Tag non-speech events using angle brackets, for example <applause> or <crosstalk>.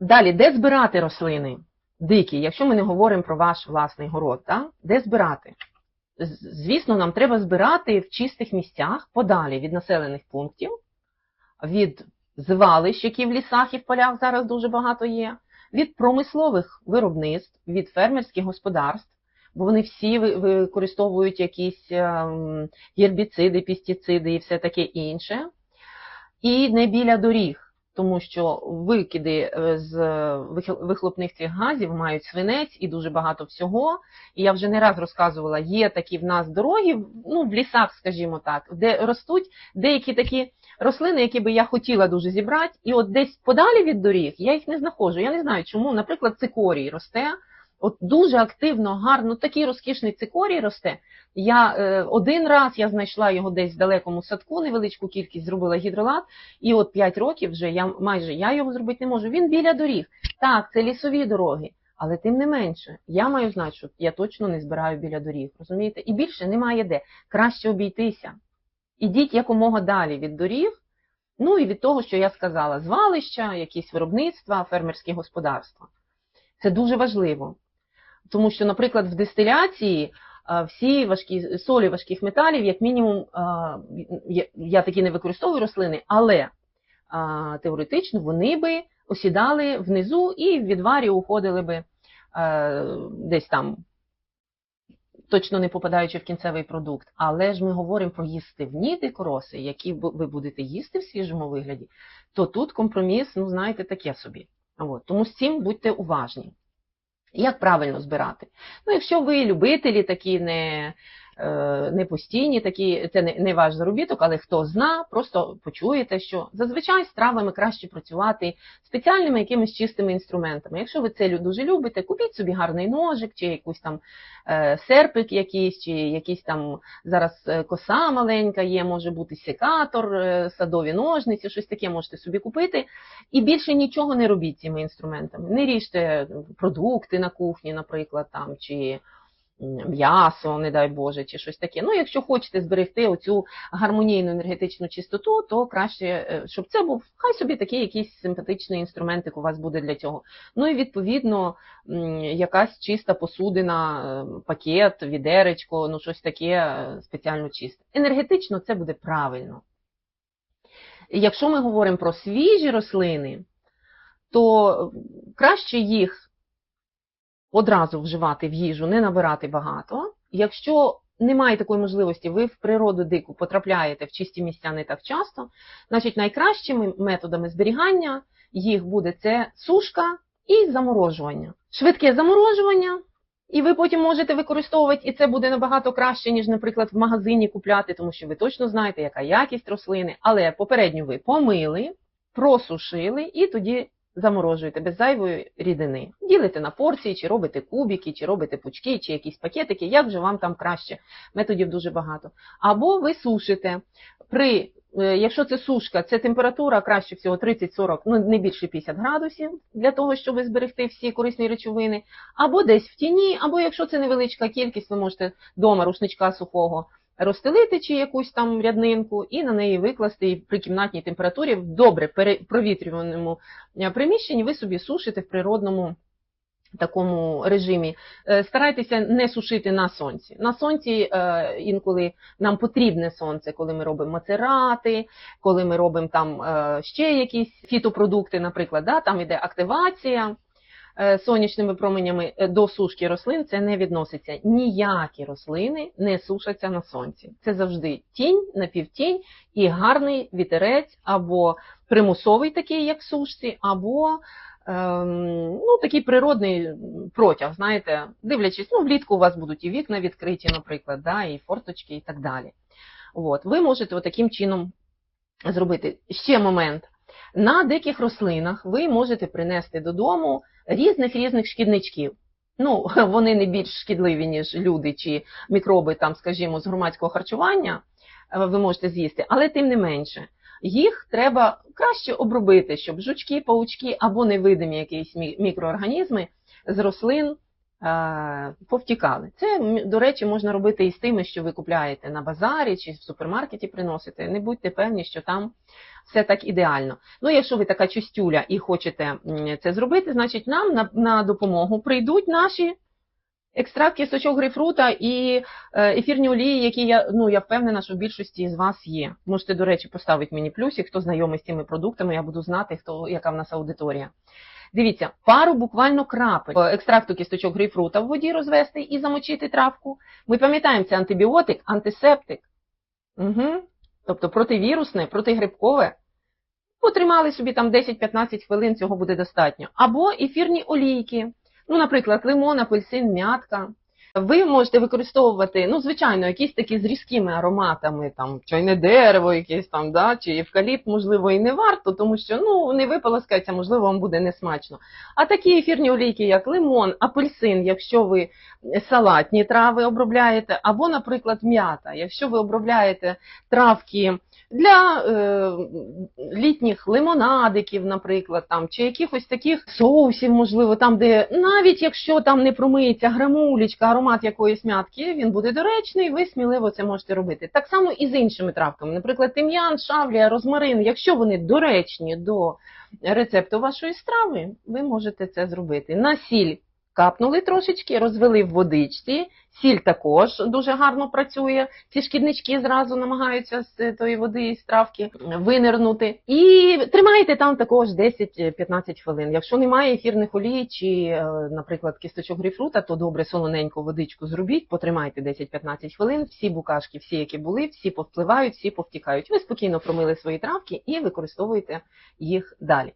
Далі, де збирати рослини? Дикі, якщо ми не говоримо про ваш власний город, так? де збирати? Звісно, нам треба збирати в чистих місцях, подалі від населених пунктів, від звалищ, які в лісах і в полях зараз дуже багато є, від промислових виробництв, від фермерських господарств, бо вони всі використовують якісь ем, гербіциди, пестициди і все таке інше. І не біля доріг, тому що викиди е, з вихл- вихлопних цих газів мають свинець і дуже багато всього. І я вже не раз розказувала, є такі в нас дороги, ну в лісах, скажімо так, де ростуть деякі такі рослини, які би я хотіла дуже зібрати, і от десь подалі від доріг я їх не знаходжу. Я не знаю чому. Наприклад, цикорій росте. От дуже активно, гарно, такий розкішний цикорій росте. Я е, один раз я знайшла його десь в далекому садку, невеличку кількість зробила гідролат, і от 5 років вже я майже я його зробити не можу. Він біля доріг. Так, це лісові дороги, але тим не менше, я маю знати, що я точно не збираю біля доріг. Розумієте? І більше немає де. Краще обійтися. Ідіть якомога далі від доріг. Ну і від того, що я сказала, звалища, якісь виробництва, фермерські господарства. Це дуже важливо. Тому що, наприклад, в дистиляції всі важкі солі важких металів, як мінімум, я, такі не використовую рослини, але теоретично вони би осідали внизу і в відварі уходили би десь там, точно не попадаючи в кінцевий продукт. Але ж ми говоримо про їстивні дикороси, які ви будете їсти в свіжому вигляді, то тут компроміс, ну знаєте, таке собі. От. Тому з цим будьте уважні. Як правильно збирати? Ну, якщо ви любителі такі не, не постійні, такі, це не, ваш заробіток, але хто зна, просто почуєте, що зазвичай з травами краще працювати спеціальними якимись чистими інструментами. Якщо ви це дуже любите, купіть собі гарний ножик, чи якийсь там е, серпик якийсь, чи якийсь там зараз е, коса маленька є, може бути секатор, е, садові ножниці, щось таке можете собі купити. І більше нічого не робіть цими інструментами. Не ріжте продукти на кухні, наприклад, там, чи м'ясо, не дай Боже, чи щось таке. Ну, якщо хочете зберегти оцю гармонійну енергетичну чистоту, то краще, е, щоб це був хай собі такий якийсь симпатичний інструментик у вас буде для цього. Ну і відповідно якась чиста посудина, е, пакет, відеречко, ну щось таке е, спеціально чисте. Енергетично це буде правильно. Якщо ми говоримо про свіжі рослини, то краще їх одразу вживати в їжу, не набирати багато. Якщо немає такої можливості, ви в природу дику потрапляєте в чисті місця не так часто, значить найкращими методами зберігання їх буде це сушка і заморожування. Швидке заморожування, і ви потім можете використовувати, і це буде набагато краще, ніж, наприклад, в магазині купляти, тому що ви точно знаєте, яка якість рослини, але попередньо ви помили, просушили і тоді заморожуєте без зайвої рідини. Ділите на порції, чи робите кубики, чи робите пучки, чи якісь пакетики, як вже вам там краще. Методів дуже багато. Або ви сушите. При, е, якщо це сушка, це температура краще всього 30-40, ну не більше 50 градусів, для того, щоб зберегти всі корисні речовини. Або десь в тіні, або якщо це невеличка кількість, ви можете вдома рушничка сухого розстелити чи якусь там ряднинку і на неї викласти при кімнатній температурі в добре провітрюваному е, приміщенні ви собі сушите в природному такому режимі. Е, Старайтеся не сушити на сонці. На сонці е, інколи нам потрібне сонце, коли ми робимо мацерати, коли ми робимо там ще якісь фітопродукти, наприклад, да, там іде активація сонячними променями е, до сушки рослин, це не відноситься. Ніякі рослини не сушаться на сонці. Це завжди тінь, напівтінь і гарний вітерець або примусовий такий, як в сушці, або ем, ну, такий природний протяг, знаєте, дивлячись, ну, влітку у вас будуть і вікна відкриті, наприклад, да, і форточки, і так далі. От, ви можете таким чином зробити. Ще момент. На диких рослинах ви можете принести додому різних різних шкідничків. Ну, <laughs> вони не більш шкідливі, ніж люди чи мікроби, там, скажімо, з громадського харчування е, ви можете з'їсти, але тим не менше. Їх треба краще обробити, щоб жучки, паучки або невидимі якісь мікроорганізми з рослин повтікали. Це, до речі, можна робити і з тими, що ви купляєте на базарі чи в супермаркеті приносите. Не будьте певні, що там все так ідеально. Ну, якщо ви така чистюля і хочете це зробити, значить нам на, на допомогу прийдуть наші екстракт кісточок грейпфрута і е, ефірні олії, які я, ну, я впевнена, що в більшості з вас є. Можете, до речі, поставити мені плюсик, хто знайомий з цими продуктами, я буду знати, хто, яка в нас аудиторія. Дивіться, пару буквально крапель е, екстракту кісточок грейпфрута в воді розвести і замочити травку. Ми пам'ятаємо, це антибіотик, антисептик. Угу. Тобто противірусне, протигрибкове. Потримали собі там 10-15 хвилин, цього буде достатньо. Або ефірні олійки. Ну, наприклад, лимон, апельсин, м'ятка. Ви можете використовувати, ну, звичайно, якісь такі з різкими ароматами, там чайне дерево, якесь там, да, чи евкаліпт, можливо, і не варто, тому що ну не виполоскається, можливо, вам буде несмачно. А такі ефірні олійки, як лимон, апельсин, якщо ви салатні трави обробляєте, або, наприклад, м'ята, якщо ви обробляєте травки для е, літніх лимонадиків, наприклад, там, чи якихось таких соусів, можливо, там, де навіть якщо там не промиється грамулечка, аромат якоїсь м'ятки, він буде доречний, ви сміливо це можете робити. Так само і з іншими травками, наприклад, тим'ян, шавлія, розмарин, якщо вони доречні до рецепту вашої страви, ви можете це зробити. На сіль капнули трошечки, розвели в водичці. Сіль також дуже гарно працює. Ці шкіднички зразу намагаються з тої води і з травки винирнути. І тримайте там також 10-15 хвилин. Якщо немає ефірних олій чи, е, наприклад, кісточок грейпфрута, то добре солоненьку водичку зробіть, потримайте 10-15 хвилин. Всі букашки, всі, які були, всі повпливають, всі повтікають. Ви спокійно промили свої травки і використовуєте їх далі.